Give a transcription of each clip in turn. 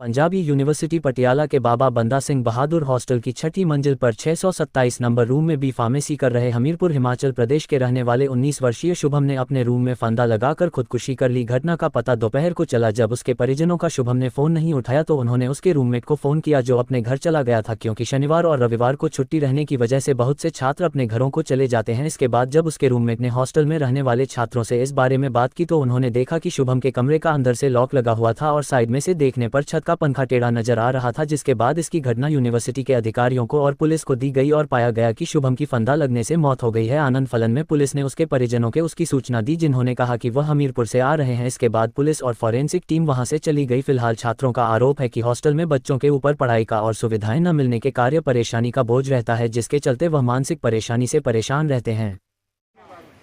Punjabi university Patiala के बाबा बंदा Singh Bahadur hostel की छठी मंजिल पर 627 नंबर रूम में बी फार्मेसी कर रहे हमीरपुर हिमाचल प्रदेश के रहने वाले 19 वर्षीय शुभम ने अपने रूम में फंदा लगाकर खुदकुशी कर ली। घटना का पता दोपहर को चला। जब उसके परिजनों का शुभम ने फ़ोन नहीं उठाया तो उन्होंने उसके रूममेट को फ़ोन किया जो अपने घर चला गया था क्योंकि शनिवार और रविवार को छुट्टी रहने की वजह से बहुत से छात्र अपने घरों को चले जाते हैं। इसके बाद जब उसके रूममेट ने हॉस्टल में रहने वाले छात्रों से इस बारे में बात की तो उन्होंने देखा कि शुभम के कमरे का अंदर से लॉक लगा हुआ था और साइड में से देखने पर छत का पंखा टेढ़ा नज़र आ रहा था, जिसके बाद इसकी घटना यूनिवर्सिटी के अधिकारियों को और पुलिस को दी गई और पाया गया कि शुभम की फंदा लगने से मौत हो गई है। आनंद फलन में पुलिस ने उसके परिजनों के उसकी सूचना दी, जिन्होंने कहा कि वह हमीरपुर से आ रहे हैं। इसके बाद पुलिस और फॉरेंसिक टीम वहाँ से चली गई। फ़िलहाल छात्रों का आरोप है कि हॉस्टल में बच्चों के ऊपर पढ़ाई का और सुविधाएँ न मिलने के कार्य परेशानी का बोझ रहता है, जिसके चलते वह मानसिक परेशानी से परेशान रहते हैं।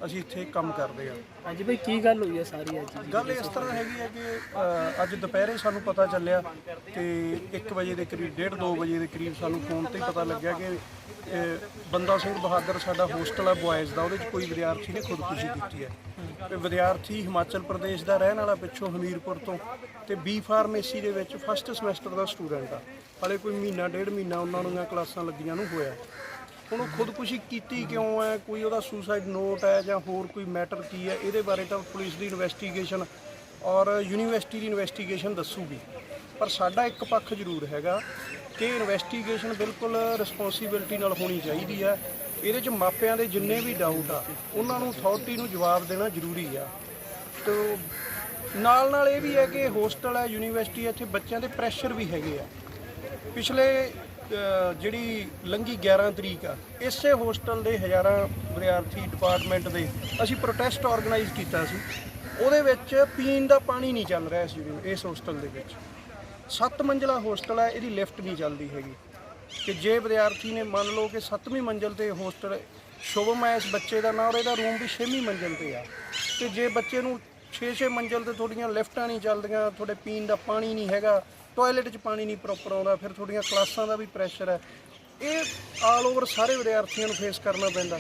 ਅਸੀਂ ਇੱਥੇ ਕੰਮ ਕਰਦੇ ਆ ਹਾਂਜੀ ਭਾਈ ਕੀ ਗੱਲ ਹੋਈ ਹੈ ਸਾਰੀ ਅੱਜ ਦੀ? ਗੱਲ ਇਸ ਤਰ੍ਹਾਂ ਹੈਗੀ ਹੈ ਕਿ ਅ, ਅੱਜ ਦੁਪਹਿਰੇ ਸਾਨੂੰ ਪਤਾ ਚੱਲਿਆ ਕਿ 1 ਵਜੇ ਦੇ ਕਰੀਬ 1:30 2 ਵਜੇ ਦੇ ਕਰੀਬ ਸਾਨੂੰ ਫੋਨ ਤੇ ਹੀ ਪਤਾ ਲੱਗਿਆ ਕਿ ਅ, ਬੰਦਾ ਸਿੰਘ ਬਹਾਦਰ ਸਾਡਾ ਹੋਸਟਲ ਹੈ ਬॉयਜ਼ ਦਾ ਉਹਦੇ 'ਚ ਕੋਈ ਵਿਦਿਆਰਥੀ ਨੇ ਖੁਦਕੁਸ਼ੀ ਕੀਤੀ ਹੈ। ਤੇ ਵਿਦਿਆਰਥੀ ਹਿਮਾਚਲ ਪ੍ਰਦੇਸ਼ ਦਾ ਰਹਿਣ ਵਾਲਾ ਪਿੱਛੋਂ ਹਮੀਰਪੁਰ ਤੋਂ ਤੇ ਬੀ ਫਾਰਮੇਸੀ ਦੇ ਵਿੱਚ ਫਸਟ ਸਮੈਸਟਰ ਦਾ ਸਟੂਡੈਂਟ ਆ। ਹਾਲੇ ਕੋਈ ਮਹੀਨਾ ਡੇਢ ਮਹੀਨਾ ਉਹਨਾਂ ਨੂੰ ਕਲਾਸਾਂ ਲੱਗੀਆਂ ਨੂੰ ਹੋਇਆ। ਹੁਣ ਉਹ ਖੁਦਕੁਸ਼ੀ ਕੀਤੀ ਕਿਉਂ ਹੈ? ਕੋਈ ਉਹਦਾ ਸੁਸਾਈਡ ਨੋਟ ਹੈ ਜਾਂ ਹੋਰ ਕੋਈ ਮੈਟਰ ਕੀ ਹੈ? ਇਹਦੇ ਬਾਰੇ ਤਾਂ ਪੁਲਿਸ ਦੀ ਇਨਵੈਸਟੀਗੇਸ਼ਨ ਔਰ ਯੂਨੀਵਰਸਿਟੀ ਦੀ ਇਨਵੈਸਟੀਗੇਸ਼ਨ ਦੱਸੂਗੀ। ਪਰ ਸਾਡਾ ਇੱਕ ਪੱਖ ਜ਼ਰੂਰ ਹੈਗਾ ਕਿ ਇਨਵੈਸਟੀਗੇਸ਼ਨ ਬਿਲਕੁਲ ਰਿਸਪੌਂਸਿਬਿਲਟੀ ਨਾਲ ਹੋਣੀ ਚਾਹੀਦੀ ਹੈ। ਇਹਦੇ 'ਚ ਮਾਪਿਆਂ ਦੇ ਜਿੰਨੇ ਵੀ ਡਾਊਟ ਆ, ਉਹਨਾਂ ਨੂੰ ਅਥਾਰਟੀ ਨੂੰ ਜਵਾਬ ਦੇਣਾ ਜ਼ਰੂਰੀ ਆ। ਤੇ ਨਾਲ ਨਾਲ ਇਹ ਵੀ ਹੈ ਕਿ ਹੋਸਟਲ ਹੈ ਯੂਨੀਵਰਸਿਟੀ ਹੈ, ਇੱਥੇ ਬੱਚਿਆਂ ਦੇ ਪ੍ਰੈਸ਼ਰ ਵੀ ਹੈਗੇ ਆ। ਪਿਛਲੇ ਜਿਹੜੀ ਲੰਗੀ 11 ਤਰੀਕ ਆ, ਇਸੇ ਹੋਸਟਲ ਦੇ ਹਜ਼ਾਰਾਂ ਵਿਦਿਆਰਥੀ ਡਿਪਾਰਟਮੈਂਟ ਦੇ ਅਸੀਂ ਪ੍ਰੋਟੈਸਟ ਆਰਗੇਨਾਈਜ਼ ਕੀਤਾ ਸੀ। ਉਹਦੇ ਵਿੱਚ ਪੀਣ ਦਾ ਪਾਣੀ ਨਹੀਂ ਚੱਲ ਰਿਹਾ ਸੀ ਇਸ ਹੋਸਟਲ ਦੇ ਵਿੱਚ। ਸੱਤ ਮੰਜ਼ਲਾ ਹੋਸਟਲ ਹੈ ਇਹਦੀ ਲਿਫਟ ਨਹੀਂ ਚੱਲਦੀ ਹੈਗੀ। ਕਿ ਜੇ ਵਿਦਿਆਰਥੀ ਨੇ ਮੰਨ ਲਓ ਕਿ 7ਵੀਂ ਮੰਜ਼ਲ ਤੇ ਹੋਸਟਲ, ਸ਼ੁਭਮ ਹੈ ਇਸ ਬੱਚੇ ਦਾ ਨਾਂ, ਔਰ ਇਹਦਾ ਰੂਮ ਵੀ 6ਵੀਂ ਮੰਜ਼ਲ ਤੇ ਆ। ਤੇ ਜੇ ਬੱਚੇ ਨੂੰ 6-6 ਮੰਜ਼ਲ ਤੇ ਤੁਹਾਡੀਆਂ ਲਿਫਟਾਂ ਨਹੀਂ ਚੱਲਦੀਆਂ, ਤੁਹਾਡੇ ਪੀਣ ਦਾ ਪਾਣੀ ਨਹੀਂ ਹੈਗਾ ਟਾਇਲਟ 'ਚ ਪਾਣੀ ਨਹੀਂ ਪ੍ਰੋਪਰ ਆਉਂਦਾ, ਫਿਰ ਤੁਹਾਡੀਆਂ ਕਲਾਸਾਂ ਦਾ ਵੀ ਪ੍ਰੈਸ਼ਰ ਹੈ। ਇਹ ਆਲ ਓਵਰ ਸਾਰੇ ਵਿਦਿਆਰਥੀਆਂ ਨੂੰ ਫੇਸ ਕਰਨਾ ਪੈਂਦਾ।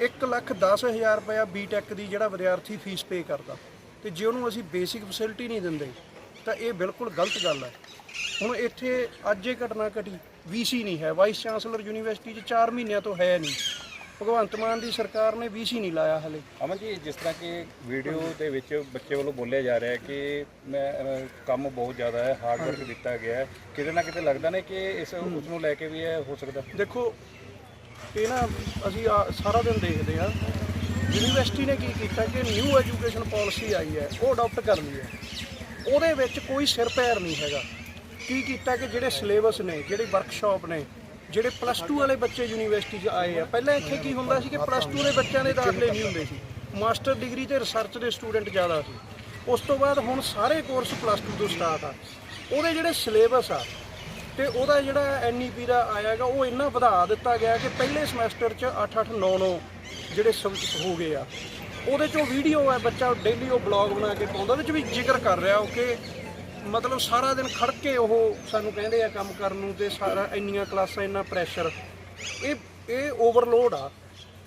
1 ਲੱਖ 10 ਹਜ਼ਾਰ ਰੁਪਇਆ ਬੀਟੈਕ ਦੀ ਜਿਹੜਾ ਵਿਦਿਆਰਥੀ ਫੀਸ ਪੇ ਕਰਦਾ। ਤੇ ਜੇ ਉਹਨੂੰ ਅਸੀਂ ਬੇਸਿਕ ਫੈਸਿਲਿਟੀ ਨਹੀਂ ਦਿੰਦੇ, ਤਾਂ ਇਹ ਬਿਲਕੁਲ ਗਲਤ ਗੱਲ ਹੈ। ਹੁਣ ਇੱਥੇ ਅੱਜ ਇਹ ਘਟਨਾ ਘਟੀ ਵੀਸੀ ਨਹੀਂ ਹੈ। ਵਾਈਸ ਚਾਂਸਲਰ ਯੂਨੀਵਰਸਿਟੀ 'ਚ 4 ਮਹੀਨਿਆਂ ਤੋਂ ਹੈ ਨਹੀਂ। ਭਗਵੰਤ ਮਾਨ ਦੀ ਸਰਕਾਰ ਨੇ ਵੀਸੀ ਨਹੀਂ ਲਾਇਆ ਹਲੇ। ਅਮਨ ਜੀ ਜਿਸ ਤਰ੍ਹਾਂ ਕਿ ਵੀਡੀਓ ਦੇ ਵਿੱਚ ਬੱਚੇ ਵੱਲੋਂ ਬੋਲਿਆ ਜਾ ਰਿਹਾ ਹੈ ਕਿ ਮੈਂ ਅਹ, ਕੰਮ ਬਹੁਤ ਜ਼ਿਆਦਾ ਹੈ ਹਾਰਡ ਵਰਕ ਦਿੱਤਾ ਗਿਆ ਹੈ। ਕਿਤੇ ਨਾ ਕਿਤੇ ਲੱਗਦਾ ਨੇ ਕਿ ਇਸ ਉਸ ਨੂੰ ਲੈ ਕੇ ਵੀ ਇਹ ਹੋ ਸਕਦਾ। ਦੇਖੋ ਇਹ ਨਾ ਅਸੀਂ ਆ- ਸਾਰਾ ਦਿਨ ਦੇਖਦੇ ਆ ਯੂਨੀਵਰਸਿਟੀ ਨੇ ਕੀ ਕੀਤਾ ਕਿ ਨਿਊ ਐਜੂਕੇਸ਼ਨ ਪਾਲਿਸੀ ਆਈ ਹੈ ਉਹ ਅਡਾਪਟ ਕਰ ਲਈ ਹੈ। ਉਹਦੇ ਵਿੱਚ ਕੋਈ ਸਿਰ ਪੈਰ ਨਹੀਂ ਹੈਗਾ। ਕੀ ਕੀਤਾ ਕਿ ਜਿਹੜੇ ਸਿਲੇਬਸ ਨੇ ਜਿਹੜੇ ਵਰਕਸ਼ਾਪ ਨੇ ਜਿਹੜੇ ਪਲੱਸ 2 ਵਾਲੇ ਬੱਚੇ ਯੂਨੀਵਰਸਿਟੀ 'ਚ ਆਏ ਆ, ਪਹਿਲਾਂ ਇੱਥੇ ਕੀ ਹੁੰਦਾ ਸੀ ਕਿ ਪਲੱਸ 2 ਦੇ ਬੱਚਿਆਂ ਦੇ ਦਾਖਲੇ ਨਹੀਂ ਹੁੰਦੇ ਸੀ। ਮਾਸਟਰ ਡਿਗਰੀ ਤੇ ਰਿਸਰਚ ਦੇ ਸਟੂਡੈਂਟ ਜ਼ਿਆਦਾ ਸੀ। ਉਸ ਤੋਂ ਬਾਅਦ ਹੁਣ ਸਾਰੇ ਕੋਰਸ ਪਲੱਸ 2 ਤੋਂ ਸਟਾਰਟ ਆ। ਉਹਦੇ ਜਿਹੜੇ ਸਿਲੇਬਸ ਆ ਤੇ ਉਹਦਾ ਜਿਹੜਾ ਐਨਈਪੀ ਦਾ ਆਇਆਗਾ ਉਹ ਇੰਨਾ ਵਧਾ ਦਿੱਤਾ ਗਿਆ ਕਿ ਪਹਿਲੇ ਸਮੈਸਟਰ 'ਚ 8 8 9 9 ਜਿਹੜੇ ਸਬਜੈਕਟ ਹੋ ਗਏ ਆ। ਉਹਦੇ 'ਚੋਂ ਵੀਡੀਓ ਹੈ ਬੱਚਾ ਡੇਲੀ ਉਹ ਬਲੌਗ ਬਣਾ ਕੇ ਪਾਉਂਦਾ, ਉਹਦੇ 'ਚ ਵੀ ਜ਼ਿਕਰ ਕਰ ਰਿਹਾ ਉਹ ਕਿ ਮਤਲਬ ਸਾਰਾ ਦਿਨ ਖੜ ਕੇ ਉਹ ਸਾਨੂੰ ਕਹਿੰਦੇ ਆ ਕੰਮ ਕਰਨ ਨੂੰ ਤੇ ਸਾਰਾ ਇੰਨੀਆਂ ਕਲਾਸਾਂ, ਇੰਨਾ ਪ੍ਰੈਸ਼ਰ ਇਹ ਇਹ ਓਵਰਲੋਡ ਆ।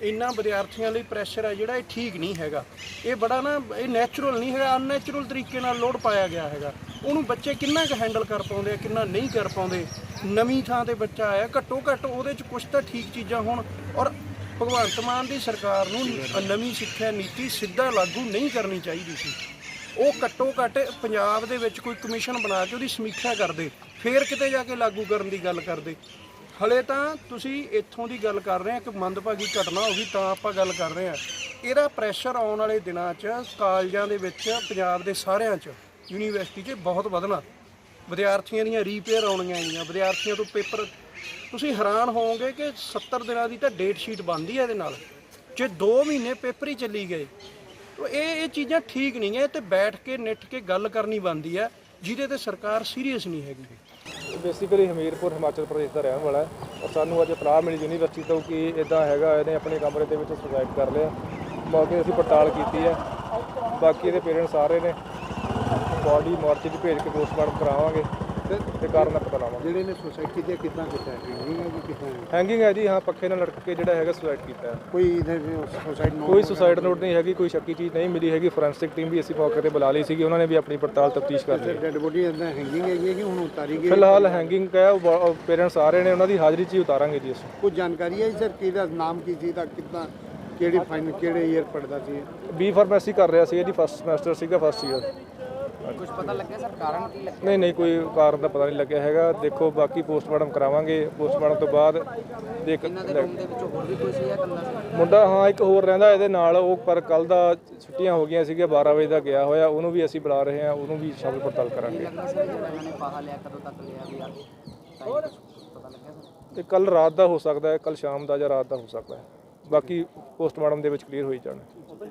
ਇੰਨਾ ਵਿਦਿਆਰਥੀਆਂ ਲਈ ਪ੍ਰੈਸ਼ਰ ਆ ਜਿਹੜਾ ਇਹ ਠੀਕ ਨਹੀਂ ਹੈਗਾ। ਇਹ ਬੜਾ ਨਾ, ਇਹ ਨੈਚੁਰਲ ਨਹੀਂ ਹੈਗਾ ਅਨਨੈਚੁਰਲ ਤਰੀਕੇ ਨਾਲ ਲੋਡ ਪਾਇਆ ਗਿਆ ਹੈਗਾ। ਉਹਨੂੰ ਬੱਚੇ ਕਿੰਨਾ ਕੁ ਹੈਂਡਲ ਕਰ ਪਾਉਂਦੇ ਆ, ਕਿੰਨਾ ਨਹੀਂ ਕਰ ਪਾਉਂਦੇ। ਨਵੀਂ ਥਾਂ ਤੇ ਬੱਚਾ ਆਇਆ, ਘੱਟੋ ਘੱਟ ਉਹਦੇ 'ਚ ਕੁਝ ਤਾਂ ਠੀਕ ਚੀਜ਼ਾਂ ਹੋਣ। ਔਰ ਭਗਵੰਤ ਮਾਨ ਦੀ ਸਰਕਾਰ ਨੂੰ ਨਵੀਂ ਸਿੱਖਿਆ ਨੀਤੀ ਸਿੱਧਾ ਲਾਗੂ ਨਹੀਂ ਕਰਨੀ ਚਾਹੀਦੀ ਸੀ। ਉਹ ਘੱਟੋ ਘੱਟ ਪੰਜਾਬ ਦੇ ਵਿੱਚ ਕੋਈ ਕਮਿਸ਼ਨ ਬਣਾ ਕੇ ਉਹਦੀ ਸਮੀਖਿਆ ਕਰਦੇ, ਫੇਰ ਕਿਤੇ ਜਾ ਕੇ ਲਾਗੂ ਕਰਨ ਦੀ ਗੱਲ ਕਰਦੇ। ਹਲੇ ਤਾਂ ਤੁਸੀਂ ਇੱਥੋਂ ਦੀ ਗੱਲ ਕਰ ਰਹੇ ਆ ਕਿ ਮੰਦਭਾਗੀ ਘਟਨਾ ਹੋ ਗਈ, ਤਾਂ ਆਪਾਂ ਗੱਲ ਕਰ ਰਹੇ ਆ। ਇਹਦਾ ਪ੍ਰੈਸ਼ਰ ਆਉਣ ਵਾਲੇ ਦਿਨਾਂ 'ਚ, ਕਾਲਜਾਂ ਦੇ ਵਿੱਚ, ਪੰਜਾਬ ਦੇ ਸਾਰਿਆਂ 'ਚ ਯੂਨੀਵਰਸਿਟੀ 'ਚ ਬਹੁਤ ਵਧਣਾ। ਵਿਦਿਆਰਥੀਆਂ ਦੀਆਂ ਰੀਪੇਅਰ ਆਉਣੀਆਂ ਆਈਆਂ, ਵਿਦਿਆਰਥੀਆਂ ਤੋਂ ਪੇਪਰ ਤੁਸੀਂ ਹੈਰਾਨ ਹੋਵੋਗੇ ਕਿ 70 ਦਿਨਾਂ ਦੀ ਤਾਂ ਡੇਟ ਸ਼ੀਟ ਬਣਦੀ ਹੈ ਇਹਦੇ ਨਾਲ। ਜੇ 2 ਮਹੀਨੇ ਪੇਪਰ ਹੀ ਚੱਲੀ ਗਏ ਤੋ ਇਹ ਇਹ ਚੀਜ਼ਾਂ ਠੀਕ ਨਹੀਂ ਹੈ ਤੇ ਬੈਠ ਕੇ ਨਿੱਠ ਕੇ ਗੱਲ ਕਰਨੀ ਬਣਦੀ ਹੈ, ਜਿਹਦੇ ਤੇ ਸਰਕਾਰ ਸੀਰੀਅਸ ਨਹੀਂ ਹੈਗੀ। ਬੇਸਿਕਲੀ ਹਮੀਰਪੁਰ ਹਿਮਾਚਲ ਪ੍ਰਦੇਸ਼ ਦਾ ਰਹਿਣ ਵਾਲਾ ਹੈ ਔਰ ਸਾਨੂੰ ਅੱਜ ਇਤਲਾਹ ਮਿਲੀ ਯੂਨੀਵਰਸਿਟੀ ਤੋਂ ਕਿ ਇਦਾਂ ਹੈਗਾ, ਇਹਨੇ ਆਪਣੇ ਕਮਰੇ ਦੇ ਵਿੱਚ ਸੁਸਾਈਡ ਕਰ ਲਿਆ। ਮੌਕੇ ਅਸੀਂ ਪੜਤਾਲ ਕੀਤੀ ਹੈ। ਬਾਕੀ ਇਹਦੇ ਪੇਰੈਂਟਸ ਸਾਰੇ ਨੇ। ਬਾਡੀ ਮਾਰਚ 'ਚ ਭੇਜ ਕੇ ਪੋਸਟਮਾਰਟਮ ਕਰਾਵਾਂਗੇ। ਤੇ ਕਾਰਨ ਪਤਾ ਲਾਵਾਂਗੇ ਜਿਹੜੇ ਨੇ ਸੁਸਾਇਟੀ ਦੇ ਕਿੱਦਾਂ ਕੀਤਾ ਹੈ? ਹੈਂਗਿੰਗ ਹੈ ਕਿ ਕਿੱਦਾਂ ਹੈ? ਹੈਂਗਿੰਗ ਹੈ ਜੀ ਹਾਂ ਪੱਖੇ ਨਾਲ ਲਟਕ ਕੇ ਜਿਹੜਾ ਹੈਗਾ ਸੁਸਾਈਡ ਕੀਤਾ ਹੈ। ਕੋਈ ਇਧਰ ਸੁਸਾਇਡ ਨੋਟ ਕੋਈ ਸੁਸਾਈਡ ਨੋਟ ਨਹੀਂ ਹੈਗੀ ਕੋਈ ਸ਼ੱਕੀ ਚੀਜ਼ ਨਹੀਂ ਮਿਲੀ ਹੈਗੀ। ਫੋਰੈਂਸਿਕ ਟੀਮ ਵੀ ਅਸੀਂ ਮੌਕੇ ਤੇ ਬੁਲਾ ਲਈ ਸੀਗੀ ਉਹਨਾਂ ਨੇ ਵੀ ਆਪਣੀ ਪੜਤਾਲ ਤਫਤੀਸ਼ ਕਰ ਲਈ। ਡੈਡ ਬੋਡੀ ਅੰਦਰ ਹੈਂਗਿੰਗ ਹੈਗੀ ਹੈ ਕਿ ਹੁਣ ਉਤਾਰੀ ਗਈ ਫਿਲਹਾਲ ਹੈਂਗਿੰਗ ਹੈ ਪੇਰੈਂਟਸ ਆ ਰਹੇ ਨੇ ਉਹਨਾਂ ਦੀ ਹਾਜ਼ਰੀ 'ਚ ਹੀ ਉਤਾਰਾਂਗੇ ਜੀ ਅਸੀਂ। ਕੁਝ ਜਾਣਕਾਰੀ ਹੈ ਸਰ ਕਿਹਦਾ ਨਾਮ ਕੀ ਸੀ ਦਾ ਕਿੱਦਾਂ ਕਿਹੜੀ ਫਾਈਨ ਕਿਹੜੇ ਈਅਰ ਪੜਦਾ ਸੀ? ਬੀ ਫਾਰਮੇਸੀ ਕਰ ਰਿਹਾ ਸੀ ਜੀ ਫਸਟ ਸਮੈਸਟਰ ਸੀਗਾ ਫਸਟ ਈਅਰ ਕੁਝ ਪਤਾ ਲੱਗਿਆ ਸਰ ਕਾਰਨ ਕੀ ਲੱਗਿਆ? ਨਹੀਂ ਨਹੀਂ ਕੋਈ ਕਾਰਨ ਦਾ ਪਤਾ ਨਹੀਂ ਲੱਗਿਆ ਹੈਗਾ। ਦੇਖੋ ਬਾਕੀ ਪੋਸਟਮਾਰਟਮ ਕਰਾਵਾਂਗੇ। ਪੋਸਟਮਾਰਟਮ ਤੋਂ ਬਾਅਦ ਦੇਖ ਇਹਨਾਂ ਦੇ ਰੂਮ ਦੇ ਵਿੱਚੋਂ ਹੋਰ ਵੀ ਕੋਈ ਸੀ ਜਾਂ ਇਕੱਲਾ ਸੀ ਮੁੰਡਾ ਹਾਂ ਇੱਕ ਹੋਰ ਰਹਿੰਦਾ ਇਹਦੇ ਨਾਲ। ਉਹ ਪਰ ਕੱਲ ਦਾ ਛੁੱਟੀਆਂ ਹੋ ਗਈਆਂ ਸੀਗੀਆਂ 12 ਵਜੇ ਦਾ ਗਿਆ ਹੋਇਆ। ਉਹਨੂੰ ਵੀ ਅਸੀਂ ਬੁਲਾ ਰਹੇ ਹਾਂ ਉਹਨੂੰ ਵੀ ਸ਼ਾਮਲ ਪੜਤਾਲ ਕਰਾਂਗੇ। ਲੱਗਦਾ ਸਰ ਜਦੋਂ ਇਹਨਾਂ ਨੇ ਪਾਹਾ ਲਿਆ ਕਦੋਂ ਤੱਕ ਲਿਆ ਵੀ ਆ ਤਾਂ ਇਹ ਕੁਛ ਪਤਾ ਲੱਗਿਆ ਸਰ। ਤੇ ਕੱਲ ਰਾਤ ਦਾ ਹੋ ਸਕਦਾ ਹੈ ਕੱਲ ਸ਼ਾਮ ਦਾ ਜਾਂ ਰਾਤ ਦਾ ਹੋ ਸਕਦਾ ਹੈ। ਬਾਕੀ ਪੋਸਟਮਾਰਟਮ ਦੇ ਵਿੱਚ ਕਲੀਅਰ ਹੋਈ ਜਾਣਾ।